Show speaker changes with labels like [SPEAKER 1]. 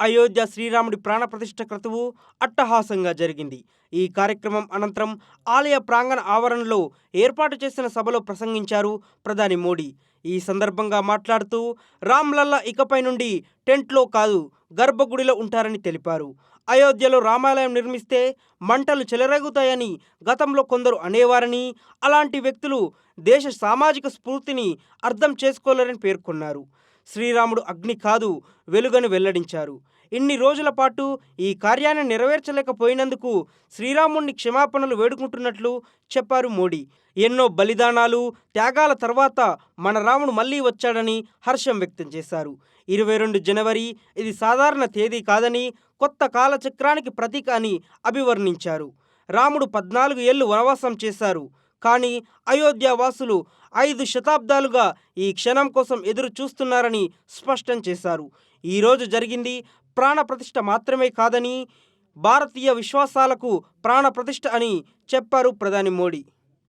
[SPEAKER 1] అయోధ్య శ్రీరాముడి ప్రాణప్రతిష్ఠ క్రతువు అట్టహాసంగా జరిగింది. ఈ కార్యక్రమం అనంతరం ఆలయ ప్రాంగణ ఆవరణలో ఏర్పాటు చేసిన సభలో ప్రసంగించారు ప్రధాని మోడీ. ఈ సందర్భంగా మాట్లాడుతూ రామ్లల్లా ఇకపై నుండి టెంట్లో కాదు గర్భగుడిలో ఉంటారని తెలిపారు. అయోధ్యలో రామాలయం నిర్మిస్తే మంటలు చెలరేగుతాయని గతంలో కొందరు అనేవారని అలాంటి వ్యక్తులు దేశ సామాజిక స్ఫూర్తిని అర్థం చేసుకోలేరని పేర్కొన్నారు. శ్రీరాముడు అగ్ని కాదు వెలుగని వెల్లడించారు. ఇన్ని రోజుల పాటు ఈ కార్యాన్ని నెరవేర్చలేకపోయినందుకు శ్రీరాముణ్ణి క్షమాపణలు వేడుకుంటున్నట్లు చెప్పారు మోడీ. ఎన్నో బలిదానాలు త్యాగాల తర్వాత మన రాముడు మళ్ళీ వచ్చాడని హర్షం వ్యక్తం చేశారు. ఇరవై రెండు జనవరి ఇది సాధారణ తేదీ కాదని కొత్త కాలచక్రానికి ప్రతీక అని అభివర్ణించారు. రాముడు పద్నాలుగు ఏళ్ళు వనవాసం చేశారు. కానీ అయోధ్య వాసులు ఐదు శతాబ్దాలుగా ఈ క్షణం కోసం ఎదురు చూస్తున్నారని స్పష్టం చేశారు. ఈరోజు జరిగింది ప్రాణప్రతిష్ఠ మాత్రమే కాదని భారతీయ విశ్వాసాలకు ప్రాణప్రతిష్ఠ అని చెప్పారు ప్రధాని మోడీ.